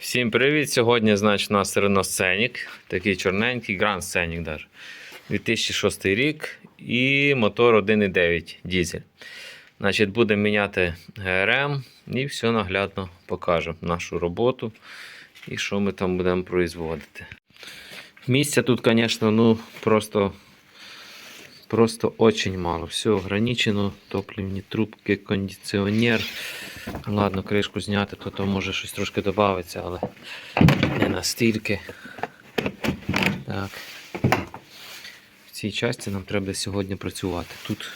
Всім привіт! Сьогодні, значить, у нас Renault Scenic, такий чорненький, Grand Scenic даже. 2006 рік і мотор 1.9 дізель. Значить, будемо міняти ГРМ і все наглядно покажемо нашу роботу і що ми там будемо производити. Місця тут, звісно, ну просто, просто очень мало. Все ограничено, топливні трубки, кондиціонер. Ладно, кришку зняти, то, то може щось трошки додається, але не настільки. Так. В цій часті нам треба сьогодні працювати. Тут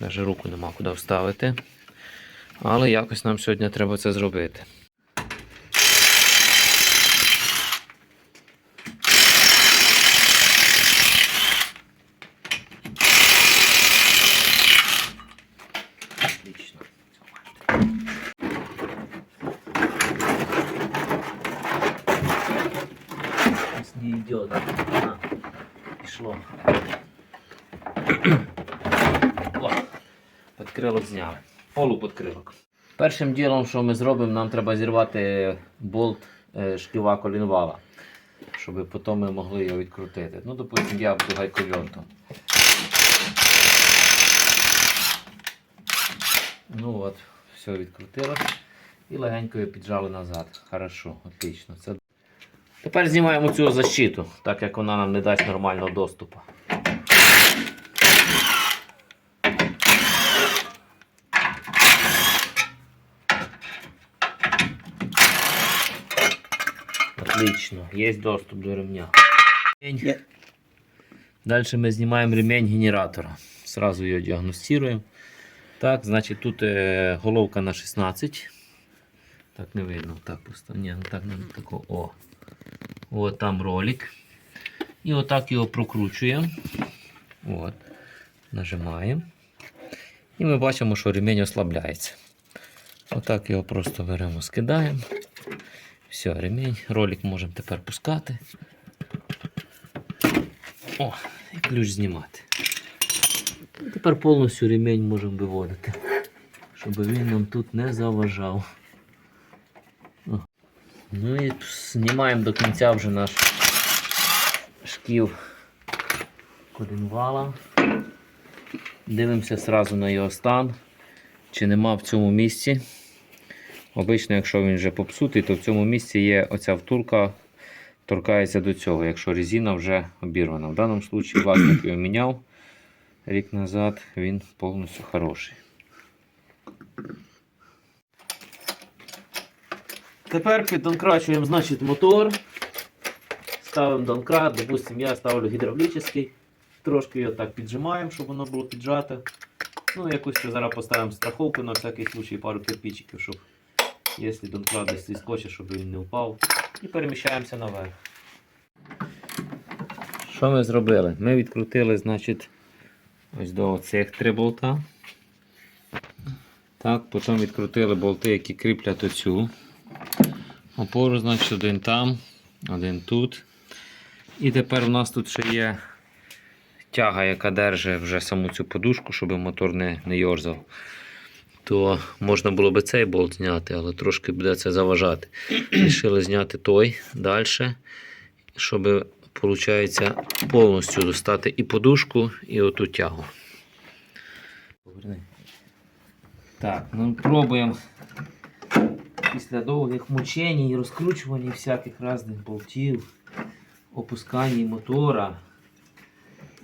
навіть руку нема куди вставити. Але якось нам сьогодні треба це зробити. Отлично. Сейчас не идет. А, пішло. О, підкрилок зняли. Полу підкрилок. Першим ділом, що ми зробимо, нам треба зірвати болт е, шківа колінвала, щоб потім ми могли його відкрутити. Ну, допустимо, я буду гайковертом. Ну от, все відкрутилось. І легенько його піджали назад. Хорошо, отлично. Це... Тепер знімаємо цю защиту, так як вона нам не дасть нормального доступу. Отлично, є доступ до ремня. Дальше ми знімаємо ремень генератора. Сразу його діагностуємо. Так, значить тут е, головка на 16. Так не видно, так просто. Ні, ну так не тако. О. От там ролик. І отак його прокручуємо. От. Нажимаємо. І ми бачимо, що ремень ослабляється. Отак його просто беремо, скидаємо. Все, ремень. Ролик можемо тепер пускати. О, і ключ знімати. І тепер повністю ремень можемо виводити, щоб він нам тут не заважав. О. Ну і знімаємо до кінця вже наш шків колінвала. Дивимося сразу на його стан, чи нема в цьому місці. Обично, якщо він вже попсутий, то в цьому місці є оця втулка, торкається до цього, якщо резина вже обірвана. В даному випадку власник його міняв рік назад, він повністю хороший. Тепер піддонкрачуємо значить, мотор. Ставимо донкрат, допустимо, я ставлю гідравлічний. Трошки його так піджимаємо, щоб воно було піджате. Ну, якусь зараз поставимо страховку на всякий случай, пару кирпичиків, щоб якщо донкрат десь відскочить, щоб він не впав. І переміщаємося наверх. Що ми зробили? Ми відкрутили, значить, ось до цих три болта. Так, потім відкрутили болти, які кріплять оцю. Опору, значить, один там, один тут. І тепер у нас тут ще є тяга, яка держить вже саму цю подушку, щоб мотор не, не йорзав. То можна було би цей болт зняти, але трошки буде це заважати. Рішили зняти той далі, щоб виходить, повністю достати і подушку, і оту тягу. Так, ну пробуємо після довгих мучень і розкручувань всяких різних болтів, опускання мотора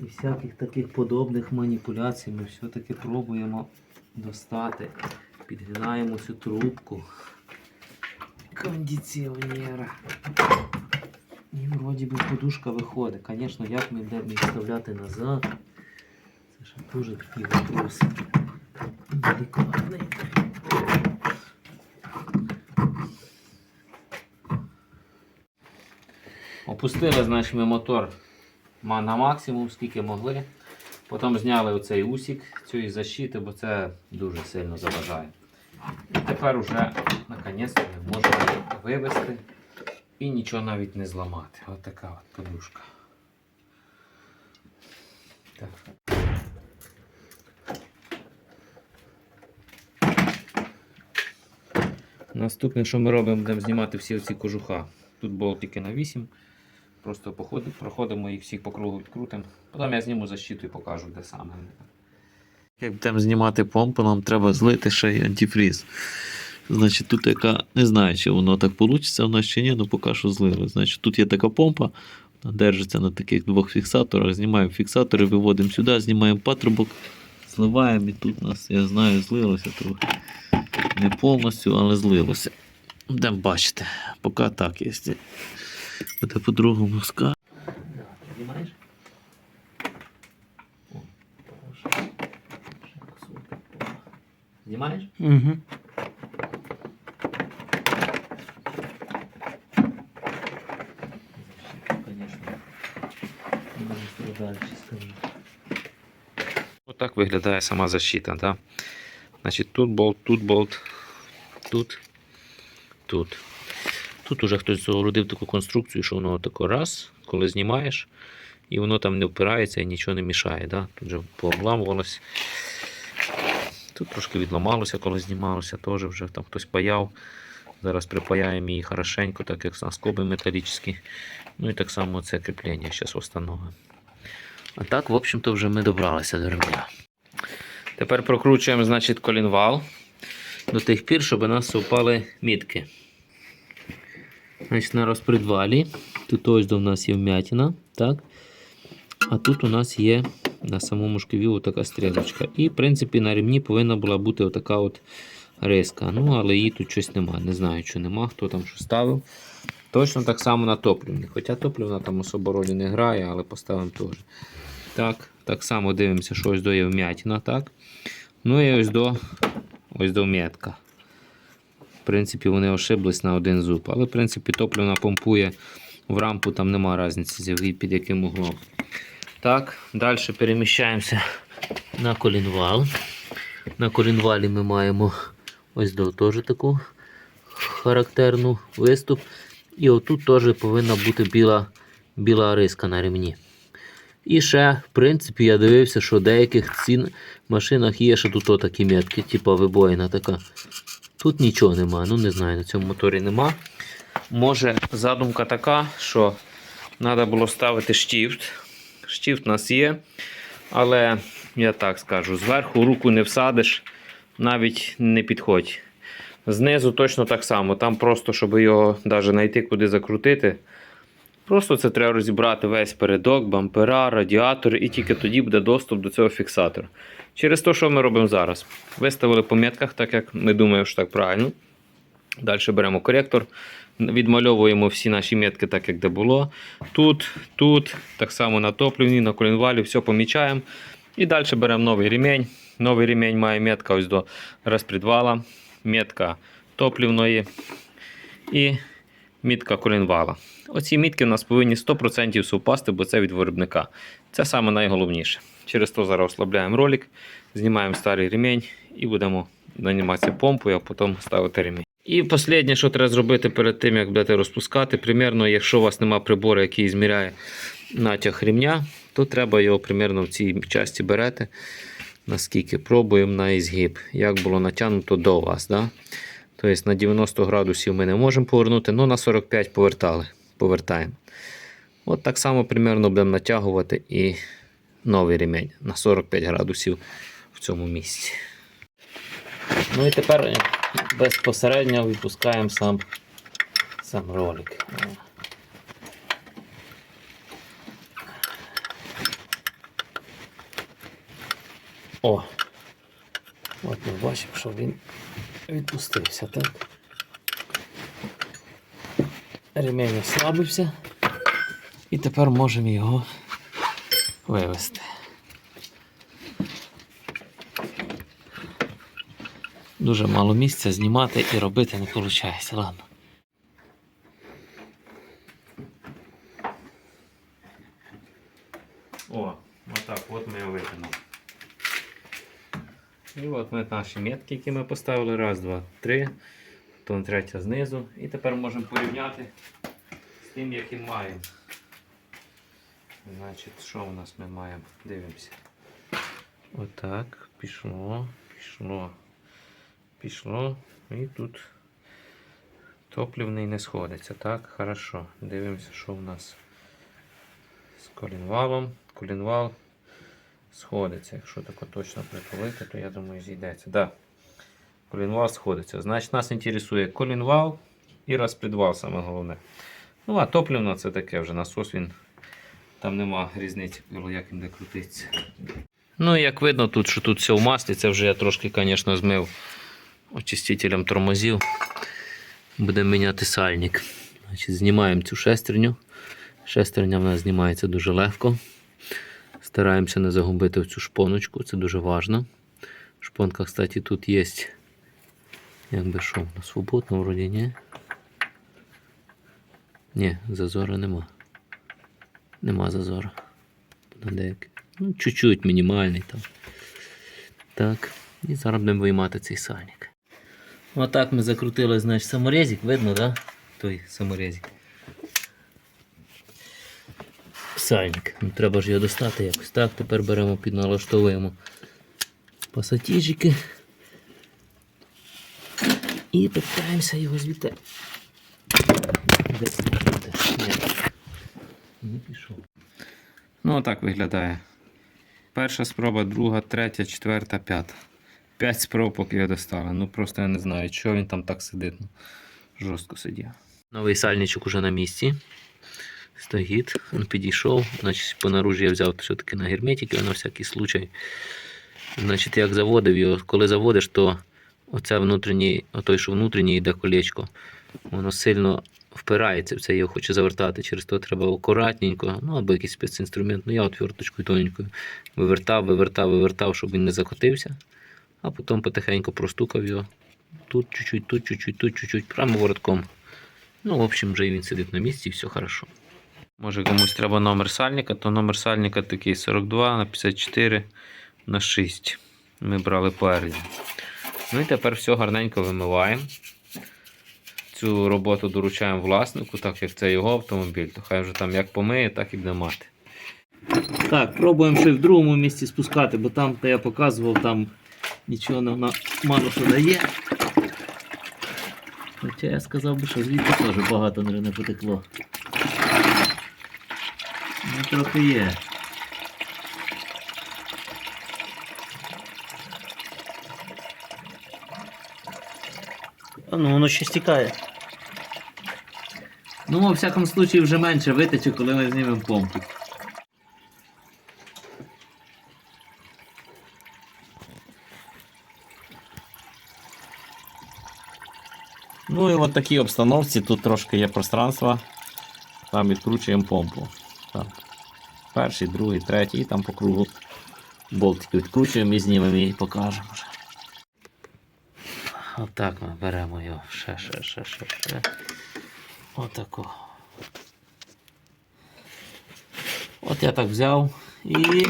і всяких таких подобних маніпуляцій ми все-таки пробуємо достати. Підгинаємо цю трубку кондиціонера. І вроді би подушка виходить. Звісно, як ми будемо вставляти назад, це ще дуже такий вопрос. Делікатний. Опустили, значить, ми мотор на максимум, скільки могли. Потім зняли оцей усік цієї защити, бо це дуже сильно заважає. І тепер уже наконець ми можемо її вивести і нічого навіть не зламати. Така от подушка. Так. Наступне, що ми робимо, будемо знімати всі ці кожуха. Тут болтики на 8. Просто походимо, проходимо їх всіх по кругу відкрутимо. Потім я зніму защиту і покажу, де саме. Як будемо знімати помпу, нам треба злити ще й антифріз. Значить, тут яка, не знаю, чи воно так вийде у нас чи ні, але поки що злили. Значить, тут є така помпа, вона держиться на таких двох фіксаторах. Знімаємо фіксатори, виводимо сюди, знімаємо патрубок, зливаємо і тут нас, я знаю, злилося трохи. Не повністю, але злилося. Будемо бачити. Поки так є. Буде по-другому ска. Знімаєш? Знімаєш? Угу. Конечно. Отак виглядає сама защита. Да? Значить, тут болт, тут болт, тут, тут. Тут уже хтось загородив таку конструкцію, що воно тако раз, коли знімаєш, і воно там не впирається і нічого не мішає. Да? Тут вже пообламувалось. Тут трошки відламалося, коли знімалося, теж вже там хтось паяв. Зараз припаяємо її хорошенько, так як скоби металічні. Ну і так само це кріплення зараз встановимо. А так, в общем-то, вже ми добралися до ремня. Тепер прокручуємо, значить, колінвал до тих пір, щоб у нас совпали мітки. Значить, на розпредвалі. Тут ось до нас є вмятина, так? А тут у нас є на самому шківі така стрілочка. І, в принципі, на ремні повинна була бути отака от риска. Ну, але її тут щось нема. Не знаю, що нема, хто там що ставив. Точно так само на топливні. Хоча топливна там особо ролі не грає, але поставимо теж. Так, так само дивимося, що ось до є вмятина, так? Ну і ось до ось до вмятка. В принципі, вони ошиблись на один зуб. Але, в принципі, топливна помпує в рампу, там нема різниці, під яким углом. Так, далі переміщаємося на колінвал. На колінвалі ми маємо ось до теж таку характерну виступ. І отут теж повинна бути біла, біла риска на ремні. І ще, в принципі, я дивився, що в деяких цін машинах є ще тут такі метки, типу вибоїна така. Тут нічого нема, ну не знаю, на цьому моторі нема. Може, задумка така, що треба було ставити штифт. Штифт у нас є, але я так скажу, зверху руку не всадиш, навіть не підходь. Знизу точно так само. Там просто, щоб його навіть знайти, куди закрутити. Просто це треба розібрати весь передок, бампера, радіатори, і тільки тоді буде доступ до цього фіксатора. Через те, що ми робимо зараз? Виставили по метках, так як ми думаємо, що так правильно. Далі беремо коректор, відмальовуємо всі наші метки, так як де було. Тут, тут, так само на топливні, на колінвалі, все помічаємо. І далі беремо новий ремень. Новий ремень має метка ось до розпредвала, метка топливної і мітка колінвала. Оці мітки у нас повинні 100% совпасти, бо це від виробника. Це саме найголовніше. Через то зараз ослабляємо ролик, знімаємо старий ремень і будемо займатися помпою, а потім ставити ремень. І останнє, що треба зробити перед тим, як будете розпускати, примерно, якщо у вас немає прибору, який зміряє натяг ремня, то треба його примерно в цій часті берете. Наскільки пробуємо на ізгиб, як було натягнуто до вас. Да? Тобто на 90 градусів ми не можемо повернути, але на 45 повертали, повертаємо. От так само примерно будемо натягувати і новий ремень на 45 градусів в цьому місці. Ну і тепер безпосередньо випускаємо сам, сам ролик. О! От ми бачимо, що він відпустився, так? Ремень ослабився. І тепер можемо його вивести. Дуже мало місця знімати і робити не виходить. Ладно. О, отак от ми його витягнули. І от ми наші метки, які ми поставили. Раз, два, три. Потім третя знизу. І тепер можемо порівняти з тим, який маємо. Значить, що у нас ми маємо? Дивимося. Отак, пішло, пішло, пішло. І тут Топлівний не сходиться, так? Хорошо. Дивимося, що в нас з колінвалом. Колінвал сходиться. Якщо тако точно притулити, то я думаю зійдеться. Да. Колінвал сходиться. Значить, нас інтересує колінвал і розпредвал, саме головне. Ну, а топлівно це таке вже насос він. Там нема різниці, як він де крутиться. Ну, як видно, тут, що тут все в маслі, це вже я трошки, звісно, змив очистителем тормозів. Будемо міняти сальник. Значить, знімаємо цю шестерню. Шестерня в нас знімається дуже легко. Стараємося не загубити цю шпоночку, це дуже важливо. Шпонка, кстати, тут є. Якби що, на свободно, вроді ні. Ні, зазора нема. Нема зазора. На. Ну, чуть-чуть мінімальний там. Так. І зараз будемо виймати цей сальник. Отак ми закрутили, значить, саморезик, видно, да? Той саморезик. Сальник. Ну, треба ж його достати якось. Так, тепер беремо підналаштовуємо пасатіжики. І питаємося його звідти. Десь бути. Ні. Не пішов. Ну, отак виглядає. Перша спроба, друга, третя, четверта, п'ята. П'ять спроб, поки його достали. Ну просто я не знаю, чого він там так сидить. Ну, жорстко сидів. Новий сальничок уже на місці. Стоїть, він підійшов. Значить, по наружі я взяв все-таки на герметики на всякий случай. Значить, як заводив його, коли заводиш, то оце внутрішній, отой, що внутрішній йде колечко, воно сильно впирається в це, його хоче завертати. Через то треба акуратненько, ну або якийсь спецінструмент. Ну я отверточкою тоненькою вивертав, вивертав, вивертав, щоб він не закотився. А потім потихеньку простукав його. Тут чуть-чуть, тут чуть-чуть, тут чуть-чуть, прямо воротком. Ну, в общем, вже він сидить на місці і все хорошо. Може комусь треба номер сальника, то номер сальника такий 42 на 54 на 6. Ми брали по Ерлі. Ну і тепер все гарненько вимиваємо. Цю роботу доручаємо власнику, так як це його автомобіль, то хай вже там як помиє, так і буде мати. Так, пробуємо ще в другому місці спускати, бо там, де я показував, там нічого не мало що дає. Хоча я сказав би, що звідти теж багато не потекло. Ну, трохи є. А ну воно ще стікає. Ну, во всякому случаї, вже менше витече, коли ми знімемо помпу. Ну і от такій обстановці тут трошки є пространства. Там відкручуємо помпу. Так. Перший, другий, третій, і там по кругу болтики відкручуємо і знімемо і покажемо. Отак ми беремо його. Ще, ще, ще, ще, ще. Отако. От я так взяв і.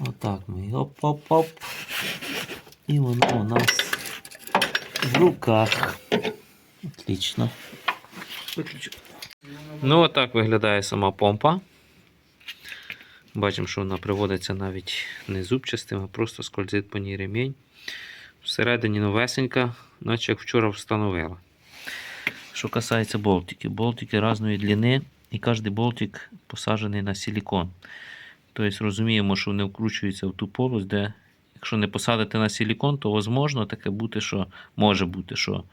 Отак ми. Оп-оп-оп. І воно у нас в руках. Отлично. Виключу. Ну, отак виглядає сама помпа. Бачимо, що вона приводиться навіть не зубчастим, а просто скользить по ній ремінь. Всередині новесенька, наче як вчора встановила. Що касається болтиків. Болтики різної длини і кожен болтик посаджений на силікон. Тобто розуміємо, що вони вкручуються в ту полость, де якщо не посадити на силікон, то можливо таке бути, що може бути, що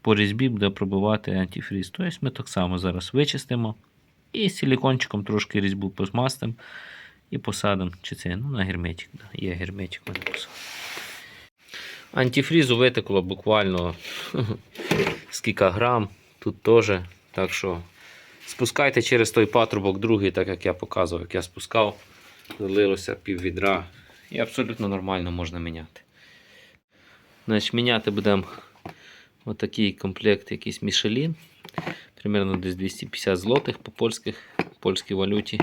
по різьбі буде пробивати антифріз. Тобто ми так само зараз вичистимо і силікончиком трошки різьбу посмастимо і посадимо. Чи це ну, на герметик. Да. Є герметик мене посадимо. Антифрізу витекло буквально скільки грам. Тут теж. Так що спускайте через той патрубок другий, так як я показував, як я спускав. Залилося пів відра. І абсолютно нормально можна міняти. Значить, міняти будемо отакий комплект, якийсь Мішелін. Примерно десь 250 злотих по польських, польській валюті.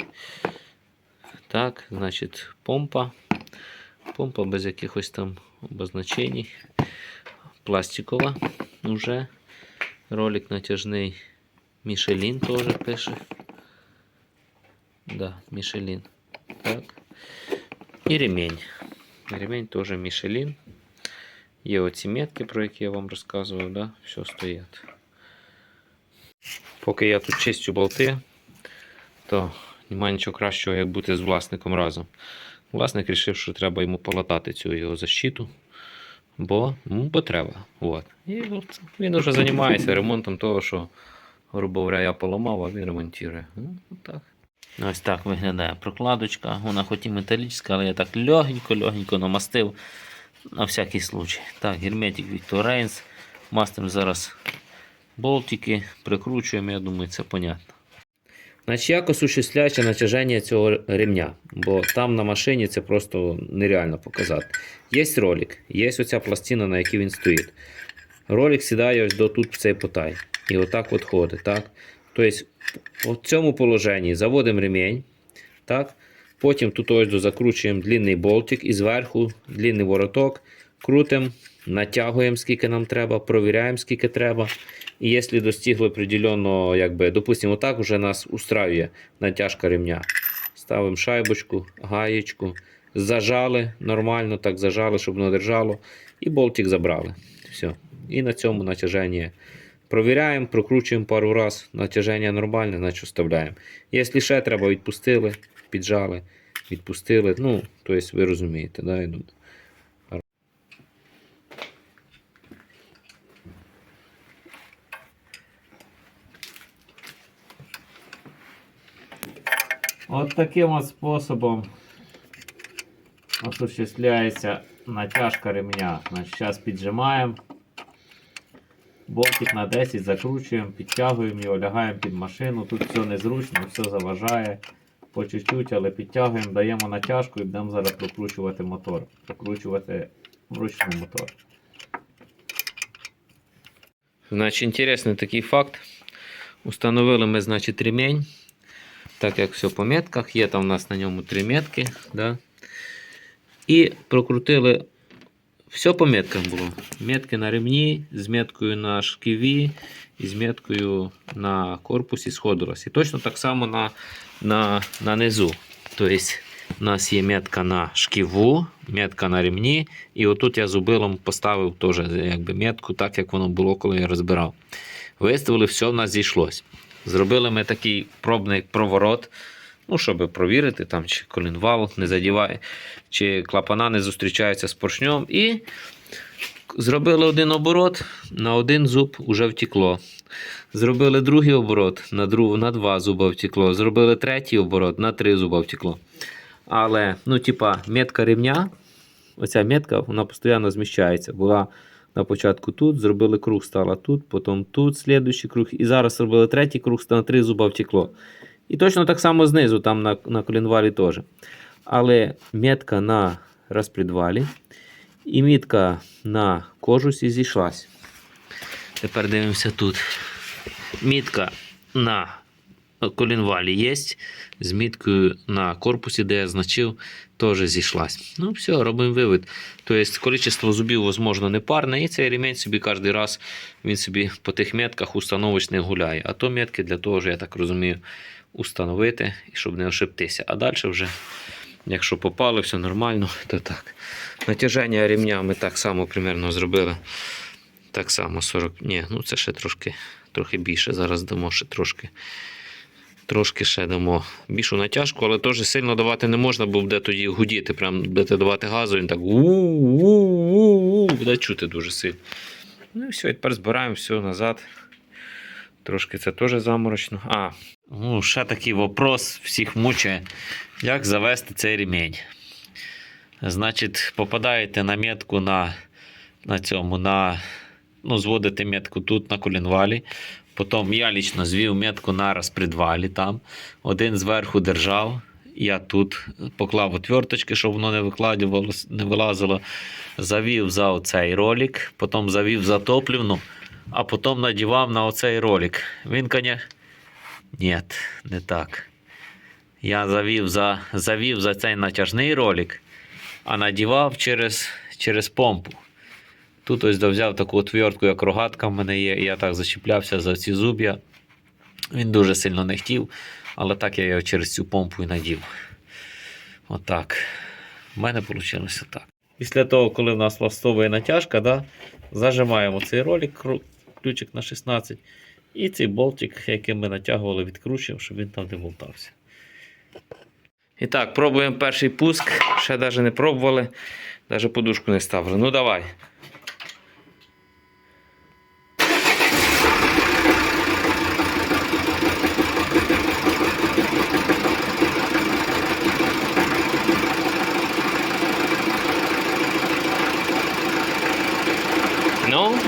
Так, значить, помпа. Помпа без якихось там обозначень. Пластикова вже. Ролик натяжний. Мішелін теж пише. Да, Мішелін. Так. І ремень. Ремень теж Мішелін. Є оці метки, про які я вам розказував, да? все стоять. Поки я тут чистю болти, то немає нічого кращого, як бути з власником разом. Власник вирішив, що треба йому полатати цю його защиту, бо, ну, бо треба. От. І от він вже займається ремонтом того, що, грубо говоря, я поламав, а він ремонтує. Ну, так. Ось так виглядає прокладочка. Вона хоч і металічна, але я так легенько-легенько намастив на всякий случай. Так, герметик Victor Reigns. Мастимо зараз болтики, прикручуємо, я думаю, це понятно. Значить, як осуществляється натяження цього ремня, бо там на машині це просто нереально показати. Є ролик, є оця пластина, на якій він стоїть. Ролик сідає ось до тут в цей потай. І отак от ходить. Так? Тобто, в цьому положенні заводимо ремінь. Так? Потім тут ось закручуємо длинний болтик і зверху длинний вороток, крутимо, натягуємо скільки нам треба, провіряємо скільки треба. І якщо достигли определенного, якби, допустимо, так уже нас устраює натяжка ремня. Ставимо шайбочку, гаєчку, зажали нормально, так зажали, щоб воно держало, і болтик забрали. Все. І на цьому натяження провіряємо, прокручуємо пару раз, натяження нормальне, значить вставляємо. Якщо ще треба, відпустили, піджали, відпустили. Ну, тобто ви розумієте, да, я думаю. От таким от способом осуществляється натяжка ремня. Значить, зараз піджимаємо. Болтик на 10 закручуємо, підтягуємо його, лягаємо під машину. Тут все незручно, все заважає по чуть-чуть, але підтягуємо, даємо натяжку і будемо зараз прокручувати мотор. Прокручувати вручну мотор. Значить, інтересний такий факт. Установили ми, значить, ремень. Так як все по метках, є там у нас на ньому три метки. Да? І прокрутили. Все по меткам було. Метки на ремні, з меткою на шківі і з меткою на корпусі сходилось. І точно так само на, на, на низу. Тобто, у нас є метка на шківу, метка на ремні. І отут я зубилом поставив теж метку, так як воно було, коли я розбирав. Виставили, все в нас зійшлось. Зробили ми такий пробний проворот, ну, щоб провірити, там, чи колінвал не задіває, чи клапана не зустрічаються з поршнем. І зробили один оборот, на один зуб вже втекло. Зробили другий оборот, на, друг, на два зуба втекло. Зробили третій оборот, на три зуба втекло. Але, ну, типа, метка ремня, оця метка, вона постійно зміщається. Була на початку тут, зробили круг, стала тут, потім тут слідуючий круг. І зараз зробили третій круг, на три зуба втекло. І точно так само знизу, там на, на колінвалі теж. Але метка на розпредвалі і мітка на кожусі зійшлась. Тепер дивимося тут. Мітка на колінвалі є. З міткою на корпусі, де я значив, теж зійшлась. Ну, все, робимо вивід. Тобто, количество зубів, можливо, не парне, і цей ремень собі кожен раз він собі по тих метках установочних гуляє. А то метки для того, я так розумію, установити, щоб не ошибтися. А далі вже, якщо попали, все нормально, то так. Натяження ремня ми так само примерно зробили. Так само 40. Ні, ну це ще трошки, трохи більше. Зараз дамо ще трошки. Трошки ще дамо більшу натяжку, але теж сильно давати не можна, бо буде тоді гудіти. Прям будете давати газу, він так у-у-у-у, буде чути дуже сильно. Ну і все, і тепер збираємо все назад. Трошки це теж заморочно. А, Ну, ще такий вопрос всіх мучає. Як завести цей ремень? Значить, попадаєте на метку на, на цьому, на, ну, зводите метку тут на колінвалі. Потім я лічно звів метку на розпредвалі там. Один зверху держав. Я тут поклав отверточки, щоб воно не викладувалось, не вилазило. Завів за оцей ролик, потім завів за топлівну, а потім надівав на оцей ролик. Він, звісно, ні, не так. Я завів за, завів за цей натяжний ролик, а надівав через, через помпу. Тут ось взяв таку отвертку, як рогатка в мене є, і я так зачіплявся за ці зуб'я. Він дуже сильно не хотів, але так я його через цю помпу і надів. Отак. У мене вийшло так. Після того, коли в нас влаштовує натяжка, да, зажимаємо цей ролик, ключик на 16, і цей болтик, який ми натягували, відкручуємо, щоб він там не болтався. І так, пробуємо перший пуск. Ще навіть не пробували, навіть подушку не ставили. Ну давай.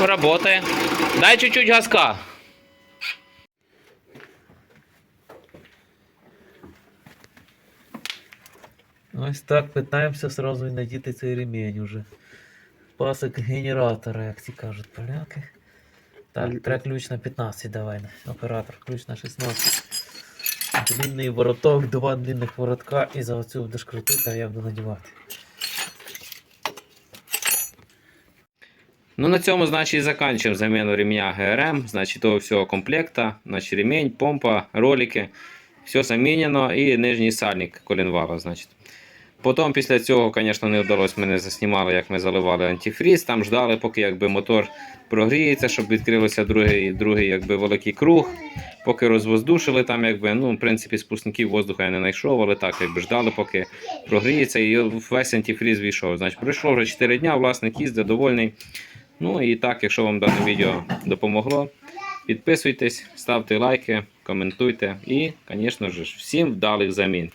Ну, работает. Дай чуть-чуть газка. Ось так питаємося сразу і надіти цей ремінь уже. Пасик генератора, як ці кажуть поляки. Так, треба ключ на 15 давай. Оператор, ключ на 16. Длинний вороток, два длинних воротка і за оцю будеш крутити, а я буду надівати. Ну, на цьому, значить, закінчуємо заміну ремня ГРМ, значить, того всього комплекта, значить, ремень, помпа, ролики, все замінено і нижній сальник колінвала, значить. Потім після цього, звісно, не вдалося, ми не заснімали, як ми заливали антифріз, там ждали, поки якби, мотор прогріється, щоб відкрився другий, другий якби, великий круг. Поки розвоздушили, там, якби, ну, в принципі, спускників воздуха я не знайшов, але так, якби ждали, поки прогріється, і весь антифріз війшов. Значить, пройшло вже 4 дня, власник їздить, довольний. Ну і так, якщо вам дане відео допомогло, підписуйтесь, ставте лайки, коментуйте і, звісно ж, всім вдалих замін.